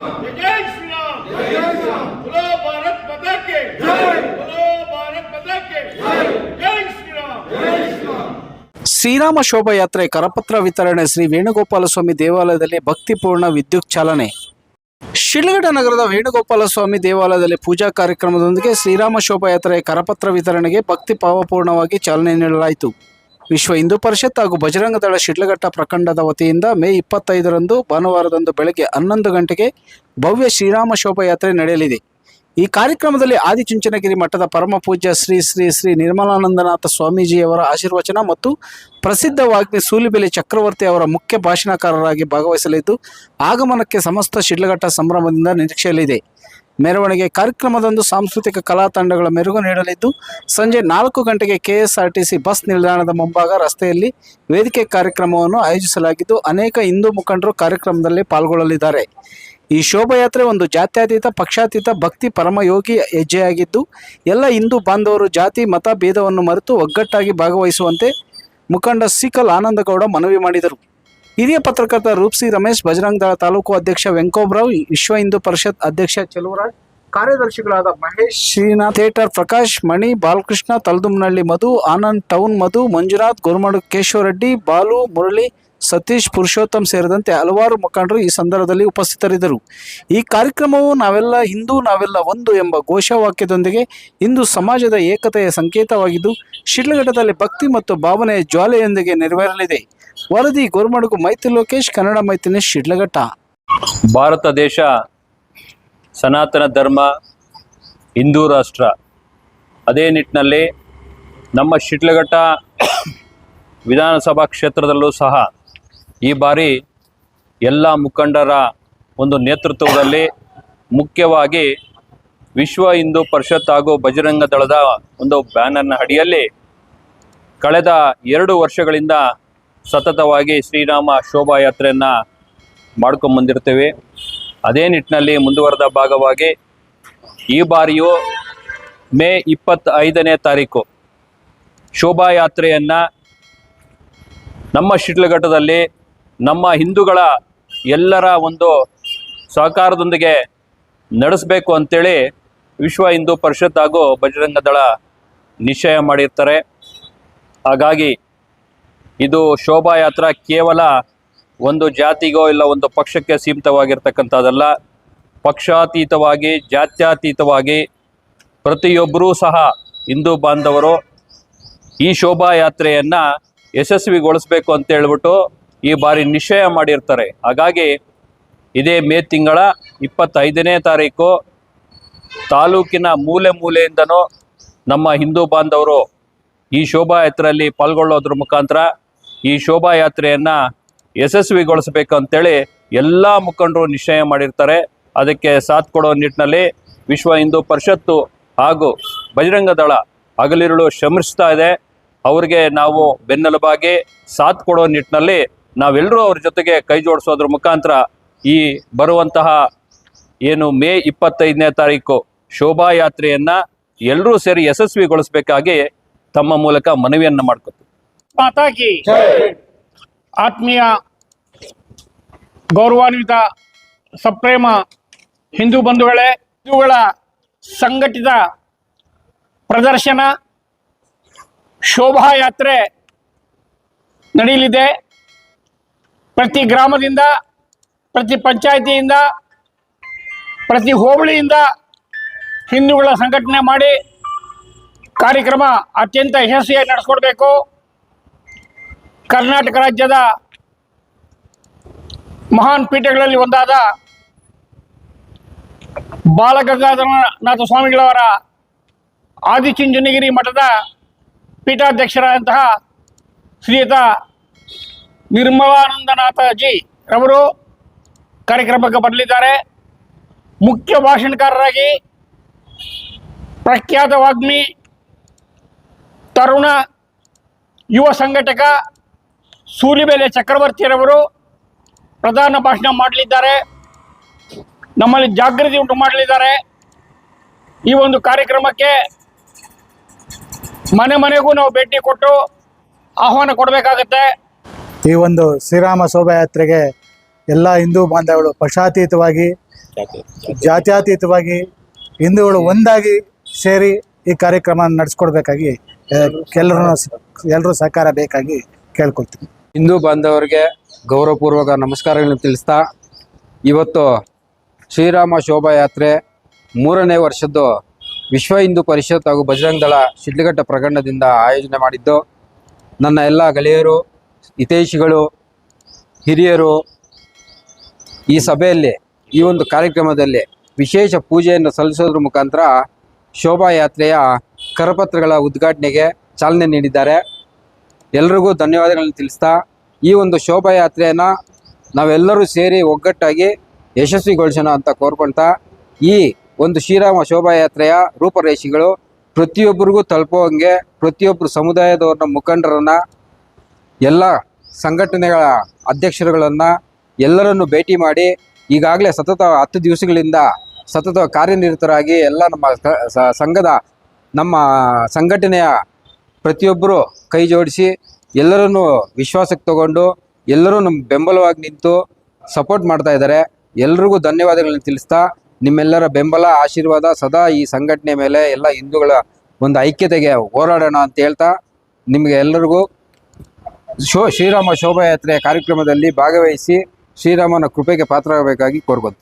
जय श्री राम बोलो भारत माता के बोलो भारत माता के जय श्री राम ಶ್ರೀರಾಮ ಶೋಭಾಯಾತ್ರೆ ಕರಪತ್ರ ವಿತರಣೆ ಶ್ರೀ ವೇಣುಗೋಪಾಲ ಸ್ವಾಮಿ ದೇವಾಲಯದಲ್ಲಿ ಭಕ್ತಿಪೂರ್ಣ ವಿದ್ಯುತ್ ಚಾಲನೆ ಶಿಡ್ಲಘಟ್ಟ ನಗರದ ವೇಣುಗೋಪಾಲ ಸ್ವಾಮಿ ದೇವಾಲಯದಲ್ಲಿ ಪೂಜಾ ಕಾರ್ಯಕ್ರಮದೊಂದಿಗೆ ಶ್ರೀರಾಮ ಶೋಭಾಯಾತ್ರೆ ಕರಪತ್ರ ವಿತರಣೆಗೆ ಭಕ್ತಿ ಭಾವಪೂರ್ಣವಾಗಿ ಚಾಲನೆ ನೀಡಲಾಯಿತು ವಿಶ್ವ ಹಿಂದೂ ಪರಿಷತ್ ಹಾಗೂ ಬಜರಂಗ ದಳ ಶಿಡ್ಲಘಟ್ಟ ಪ್ರಖಂಡದ ವತಿಯಿಂದ ಮೇ ಇಪ್ಪತ್ತೈದರಂದು ಭಾನುವಾರದಂದು ಬೆಳಗ್ಗೆ ಹನ್ನೊಂದು ಗಂಟೆಗೆ ಭವ್ಯ ಶ್ರೀರಾಮ ಶೋಭಾಯಾತ್ರೆ ನಡೆಯಲಿದೆ. ಈ ಕಾರ್ಯಕ್ರಮದಲ್ಲಿ ಆದಿಚುಂಚನಗಿರಿ ಮಠದ ಪರಮ ಪೂಜ್ಯ ಶ್ರೀ ಶ್ರೀ ಶ್ರೀ ನಿರ್ಮಲಾನಂದನಾಥ ಸ್ವಾಮೀಜಿಯವರ ಆಶೀರ್ವಚನ ಮತ್ತು ಪ್ರಸಿದ್ಧ ವಾಗ್ಮಿ ಸೂಲಿಬೆಲೆ ಚಕ್ರವರ್ತಿ ಅವರ ಮುಖ್ಯ ಭಾಷಣಕಾರರಾಗಿ ಭಾಗವಹಿಸಲಿದ್ದು, ಆಗಮನಕ್ಕೆ ಸಮಸ್ತ ಶಿಡ್ಲಘಟ್ಟ ಸಂಭ್ರಮದಿಂದ ನಿರೀಕ್ಷೆಯಲ್ಲಿದೆ. ಮೆರವಣಿಗೆ ಕಾರ್ಯಕ್ರಮದಂದು ಸಾಂಸ್ಕೃತಿಕ ಕಲಾ ತಂಡಗಳ ಮೆರುಗು ನೀಡಲಿದ್ದು, ಸಂಜೆ ನಾಲ್ಕು ಗಂಟೆಗೆ ಕೆಎಸ್ಆರ್ಟಿಸಿ ಬಸ್ ನಿಲ್ದಾಣದ ಮುಂಭಾಗ ರಸ್ತೆಯಲ್ಲಿ ವೇದಿಕೆ ಕಾರ್ಯಕ್ರಮವನ್ನು ಆಯೋಜಿಸಲಾಗಿದ್ದು, ಅನೇಕ ಹಿಂದೂ ಮುಖಂಡರು ಕಾರ್ಯಕ್ರಮದಲ್ಲಿ ಪಾಲ್ಗೊಳ್ಳಲಿದ್ದಾರೆ. ಈ ಶೋಭಾಯಾತ್ರೆ ಒಂದು ಜಾತ್ಯತೀತ, ಪಕ್ಷಾತೀತ, ಭಕ್ತಿ ಪರಮಯೋಗಿ ಹೆಜ್ಜೆಯಾಗಿದ್ದು, ಎಲ್ಲ ಹಿಂದೂ ಬಾಂಧವರು ಜಾತಿ, ಮತ, ಭೇದವನ್ನು ಮರೆತು ಒಗ್ಗಟ್ಟಾಗಿ ಭಾಗವಹಿಸುವಂತೆ ಮುಖಂಡ ಸಿಕಲ್ ಆನಂದಗೌಡ ಮನವಿ ಮಾಡಿದರು. ಹಿರಿಯ ಪತ್ರಕರ್ತ ರೂಪ್ಸಿ ರಮೇಶ್, ಬಜರಂಗ ದಳ ತಾಲೂಕು ಅಧ್ಯಕ್ಷ ವೆಂಕೋಬ್ರಾವ್ ವಿಶ್ವ ಹಿಂದೂ ಪರಿಷತ್ ಅಧ್ಯಕ್ಷ ಚೆಲುವರಾಜ್, ಕಾರ್ಯದರ್ಶಿಗಳಾದ ಮಹೇಶ್ ಶ್ರೀನಾಥ್, ಥಿಯೇಟರ್ ಪ್ರಕಾಶ್, ಮಣಿ ಬಾಲಕೃಷ್ಣ ತಲದುಮ್ನಹಳ್ಳಿ ಮಧು, ಆನಂದ್ ಟೌನ್ ಮಧು, ಮಂಜುನಾಥ್, ಗೋರ್ಮಡು ಕೇಶವರೆಡ್ಡಿ ಬಾಲು ಮುರಳಿ, ಸತೀಶ್ ಪುರುಷೋತ್ತಮ್ ಸೇರಿದಂತೆ ಹಲವಾರು ಮುಖಂಡರು ಈ ಸಂದರ್ಭದಲ್ಲಿ ಉಪಸ್ಥಿತರಿದ್ದರು. ಈ ಕಾರ್ಯಕ್ರಮವು ನಾವೆಲ್ಲ ಹಿಂದೂ, ನಾವೆಲ್ಲ ಒಂದು ಎಂಬ ಘೋಷವಾಕ್ಯದೊಂದಿಗೆ ಹಿಂದೂ ಸಮಾಜದ ಏಕತೆಯ ಸಂಕೇತವಾಗಿದ್ದು, ಶಿಡ್ಲಘಟ್ಟದಲ್ಲಿ ಭಕ್ತಿ ಮತ್ತು ಭಾವನೆಯ ಜ್ವಾಲೆಯೊಂದಿಗೆ ನೆರವೇರಲಿದೆ. ವರದಿ, ಗೋರ್ಮಡುಗು, ಮೈತ್ರಿ ಲೋಕೇಶ್, ಕನ್ನಡ ಮೈತ್ರಿ ಶಿಡ್ಲಘಟ್ಟ. ಭಾರತ ದೇಶ, ಸನಾತನ ಧರ್ಮ, ಹಿಂದೂ ರಾಷ್ಟ್ರ. ಅದೇ ನಿಟ್ಟಿನಲ್ಲಿ ನಮ್ಮ ಶಿಡ್ಲಘಟ್ಟ ವಿಧಾನಸಭಾ ಕ್ಷೇತ್ರದಲ್ಲೂ ಸಹ ಈ ಬಾರಿ ಎಲ್ಲ ಮುಖಂಡರ ಒಂದು ನೇತೃತ್ವದಲ್ಲಿ ಮುಖ್ಯವಾಗಿ ವಿಶ್ವ ಹಿಂದೂ ಪರಿಷತ್ ಹಾಗೂ ಬಜರಂಗ ದಳದ ಒಂದು ಬ್ಯಾನರ್ನ ಅಡಿಯಲ್ಲಿ ಕಳೆದ ಎರಡು ವರ್ಷಗಳಿಂದ ಸತತವಾಗಿ ಶ್ರೀರಾಮ ಶೋಭಾಯಾತ್ರೆಯನ್ನು ಮಾಡ್ಕೊಂಬಂದಿರ್ತೇವೆ ಅದೇ ನಿಟ್ಟಿನಲ್ಲಿ ಮುಂದುವರೆದ ಭಾಗವಾಗಿ ಈ ಬಾರಿಯೂ ಮೇ ಇಪ್ಪತ್ತೈದನೇ ತಾರೀಕು ಶೋಭಾಯಾತ್ರೆಯನ್ನು ನಮ್ಮ ಶಿಡ್ಲಘಟ್ಟದಲ್ಲಿ ನಮ್ಮ ಹಿಂದೂಗಳ ಎಲ್ಲರ ಒಂದು ಸಹಕಾರದೊಂದಿಗೆ ನಡೆಸಬೇಕು ಅಂತೇಳಿ ವಿಶ್ವ ಹಿಂದೂ ಪರಿಷತ್ ಹಾಗೂ ಬಜರಂಗ ದಳ ನಿಶ್ಚಯ ಮಾಡಿರ್ತಾರೆ. ಹಾಗಾಗಿ ಇದು ಶೋಭಾಯಾತ್ರಾ ಕೇವಲ ಒಂದು ಜಾತಿಗೋ ಇಲ್ಲ, ಒಂದು ಪಕ್ಷಕ್ಕೆ ಸೀಮಿತವಾಗಿರ್ತಕ್ಕಂಥದ್ದಲ್ಲ. ಪಕ್ಷಾತೀತವಾಗಿ, ಜಾತ್ಯಾತೀತವಾಗಿ ಪ್ರತಿಯೊಬ್ಬರೂ ಸಹ ಹಿಂದೂ ಬಾಂಧವರು ಈ ಶೋಭಾಯಾತ್ರೆಯನ್ನು ಯಶಸ್ವಿಗೊಳಿಸ್ಬೇಕು ಅಂತ ಹೇಳ್ಬಿಟ್ಟು ಈ ಬಾರಿ ನಿಶ್ಚಯ ಮಾಡಿರ್ತಾರೆ. ಹಾಗಾಗಿ ಇದೇ ಮೇ ತಿಂಗಳ ಇಪ್ಪತ್ತೈದನೇ ತಾರೀಕು ತಾಲೂಕಿನ ಮೂಲೆ ಮೂಲೆಯಿಂದನೂ ನಮ್ಮ ಹಿಂದೂ ಬಾಂಧವರು ಈ ಶೋಭಾಯಾತ್ರೆಯಲ್ಲಿ ಪಾಲ್ಗೊಳ್ಳೋದ್ರ ಮುಖಾಂತರ ಈ ಶೋಭಾಯಾತ್ರೆಯನ್ನು ಯಶಸ್ವಿಗೊಳಿಸಬೇಕು ಅಂತೇಳಿ ಎಲ್ಲ ಮುಖಂಡರು ನಿಶ್ಚಯ ಮಾಡಿರ್ತಾರೆ. ಅದಕ್ಕೆ ಸಾಥ್ ಕೊಡೋ ನಿಟ್ಟಿನಲ್ಲಿ ವಿಶ್ವ ಹಿಂದೂ ಪರಿಷತ್ತು ಹಾಗೂ ಬಜರಂಗ ದಳ ಹಗಲಿರುಳು ಶ್ರಮಿಸ್ತಾ ಇದೆ. ಅವ್ರಿಗೆ ನಾವು ಬೆನ್ನೆಲುಬಾಗಿ ಸಾಥ್ ಕೊಡೋ ನಿಟ್ಟಿನಲ್ಲಿ ನಾವೆಲ್ಲರೂ ಅವ್ರ ಜೊತೆಗೆ ಕೈ ಜೋಡಿಸೋದ್ರ ಮುಖಾಂತರ ಈ ಬರುವಂತಹ ಏನು ಮೇ ಇಪ್ಪತ್ತೈದನೇ ತಾರೀಕು ಶೋಭಾಯಾತ್ರೆಯನ್ನು ಎಲ್ಲರೂ ಸೇರಿ ಯಶಸ್ವಿಗೊಳಿಸಬೇಕಾಗಿ ತಮ್ಮ ಮೂಲಕ ಮನವಿಯನ್ನು ಮಾಡ್ಕೊತೀವಿ. ಕಿ ಆತ್ಮೀಯ ಗೌರವಾನ್ವಿತ ಸಪ್ರೇಮ ಹಿಂದೂ ಬಂಧುಗಳೇ ಹಿಂದೂಗಳ ಸಂಘಟಿತ ಪ್ರದರ್ಶನ ಶೋಭಾಯಾತ್ರೆ ನಡೆಯಲಿದೆ. ಪ್ರತಿ ಗ್ರಾಮದಿಂದ ಪ್ರತಿ ಪಂಚಾಯಿತಿಯಿಂದ ಪ್ರತಿ ಹೋಬಳಿಯಿಂದ ಹಿಂದೂಗಳ ಸಂಘಟನೆ ಮಾಡಿ ಕಾರ್ಯಕ್ರಮ ಅತ್ಯಂತ ಯಶಸ್ವಿಯಾಗಿ ನಡೆಸ್ಕೊಡ್ಬೇಕು. ಕರ್ನಾಟಕ ರಾಜ್ಯದ ಮಹಾನ್ ಪೀಠಗಳಲ್ಲಿ ಒಂದಾದ ಬಾಲಗಂಗಾಧರನಾಥ ಸ್ವಾಮಿಗಳವರ ಆದಿಚುಂಚನಗಿರಿ ಮಠದ ಪೀಠಾಧ್ಯಕ್ಷರಾದಂತಹ ಶ್ರೀಯುತ ನಿರ್ಮಲಾನಂದನಾಥಜಿ ರವರು ಕಾರ್ಯಕ್ರಮಕ್ಕೆ ಬರಲಿದ್ದಾರೆ. ಮುಖ್ಯ ಭಾಷಣಕಾರರಾಗಿ ಪ್ರಖ್ಯಾತ ವಾಗ್ಮಿ ತರುಣ ಯುವ ಸಂಘಟಕ ಸೂಲಿಬೆಲೆ ಚಕ್ರವರ್ತಿಯರವರು ಪ್ರಧಾನ ಭಾಷಣ ಮಾಡಲಿದ್ದಾರೆ. ನಮ್ಮಲ್ಲಿ ಜಾಗೃತಿ ಉಂಟು ಮಾಡಲಿದ್ದಾರೆ. ಈ ಒಂದು ಕಾರ್ಯಕ್ರಮಕ್ಕೆ ಮನೆ ಮನೆಗೂ ನಾವು ಭೇಟಿ ಕೊಟ್ಟು ಆಹ್ವಾನ ಕೊಡಬೇಕಾಗತ್ತೆ. ಈ ಒಂದು ಶ್ರೀರಾಮ ಶೋಭಾಯಾತ್ರೆಗೆ ಎಲ್ಲ ಹಿಂದೂ ಬಾಂಧವರು ಪಕ್ಷಾತೀತವಾಗಿ, ಜಾತ್ಯತೀತವಾಗಿ ಹಿಂದೂಗಳು ಒಂದಾಗಿ ಸೇರಿ ಈ ಕಾರ್ಯಕ್ರಮ ನಡೆಸ್ಕೊಡ್ಬೇಕಾಗಿ ಎಲ್ಲರೂ ಎಲ್ಲರೂ ಸಹಕಾರ ಬೇಕಾಗಿ ಕೇಳ್ಕೊಳ್ತೀನಿ. ಹಿಂದೂ ಬಾಂಧವರಿಗೆ ಗೌರವಪೂರ್ವಕ ನಮಸ್ಕಾರಗಳನ್ನು ತಿಳಿಸ್ತಾ, ಇವತ್ತು ಶ್ರೀರಾಮ ಶೋಭಾಯಾತ್ರೆ ಮೂರನೇ ವರ್ಷದ್ದು ವಿಶ್ವ ಹಿಂದೂ ಪರಿಷತ್ ಹಾಗೂ ಬಜರಂಗ ದಳ ಶಿಡ್ಲಘಟ್ಟ ಪ್ರಕರಣದಿಂದ ಆಯೋಜನೆ ಮಾಡಿದ್ದು. ನನ್ನ ಎಲ್ಲ ಗೆಳೆಯರು, ಹಿತೈಷಿಗಳು, ಹಿರಿಯರು ಈ ಸಭೆಯಲ್ಲಿ, ಈ ಒಂದು ಕಾರ್ಯಕ್ರಮದಲ್ಲಿ ವಿಶೇಷ ಪೂಜೆಯನ್ನು ಸಲ್ಲಿಸೋದ್ರ ಮುಖಾಂತರ ಶೋಭಾಯಾತ್ರೆಯ ಕರಪತ್ರಗಳ ಉದ್ಘಾಟನೆಗೆ ಚಾಲನೆ ನೀಡಿದ್ದಾರೆ. ಎಲ್ರಿಗೂ ಧನ್ಯವಾದಗಳನ್ನು ತಿಳಿಸ್ತಾ ಈ ಒಂದು ಶೋಭಾಯಾತ್ರೆಯನ್ನು ನಾವೆಲ್ಲರೂ ಸೇರಿ ಒಗ್ಗಟ್ಟಾಗಿ ಯಶಸ್ವಿಗೊಳಿಸೋಣ ಅಂತ ಕೋರ್ಕೊಳ್ತಾ ಈ ಒಂದು ಶ್ರೀರಾಮ ಶೋಭಾಯಾತ್ರೆಯ ರೂಪರೇಷಿಗಳು ಪ್ರತಿಯೊಬ್ಬರಿಗೂ ತಲುಪುವಂಗೆ ಪ್ರತಿಯೊಬ್ಬರು ಸಮುದಾಯದವ್ರನ್ನ ಮುಖಂಡರನ್ನು ಎಲ್ಲ ಸಂಘಟನೆಗಳ ಅಧ್ಯಕ್ಷರುಗಳನ್ನು ಎಲ್ಲರನ್ನು ಭೇಟಿ ಮಾಡಿ ಈಗಾಗಲೇ ಸತತ ಹತ್ತು ದಿವಸಗಳಿಂದ ಸತತ ಕಾರ್ಯನಿರತರಾಗಿ ಎಲ್ಲ ನಮ್ಮ ಸಂಘದ ನಮ್ಮ ಸಂಘಟನೆಯ ಪ್ರತಿಯೊಬ್ಬರು ಕೈ ಜೋಡಿಸಿ ಎಲ್ಲರನ್ನು ವಿಶ್ವಾಸಕ್ಕೆ ತಗೊಂಡು ಎಲ್ಲರೂ ನಮ್ಮ ಬೆಂಬಲವಾಗಿ ನಿಂತು ಸಪೋರ್ಟ್ ಮಾಡ್ತಾ ಇದ್ದಾರೆ. ಎಲ್ರಿಗೂ ಧನ್ಯವಾದಗಳನ್ನ ತಿಳಿಸ್ತಾ ನಿಮ್ಮೆಲ್ಲರ ಬೆಂಬಲ, ಆಶೀರ್ವಾದ ಸದಾ ಈ ಸಂಘಟನೆ ಮೇಲೆ ಎಲ್ಲ ಹಿಂದೂಗಳ ಒಂದು ಐಕ್ಯತೆಗೆ ಹೋರಾಡೋಣ ಅಂತ ಹೇಳ್ತಾ ನಿಮಗೆ ಎಲ್ಲರಿಗೂ ಶೋ ಶ್ರೀರಾಮ ಶೋಭಾಯಾತ್ರೆಯ ಕಾರ್ಯಕ್ರಮದಲ್ಲಿ ಭಾಗವಹಿಸಿ ಶ್ರೀರಾಮನ ಕೃಪೆಗೆ ಪಾತ್ರರಾಗಬೇಕಾಗಿ ಕೋರ್ಬೋದು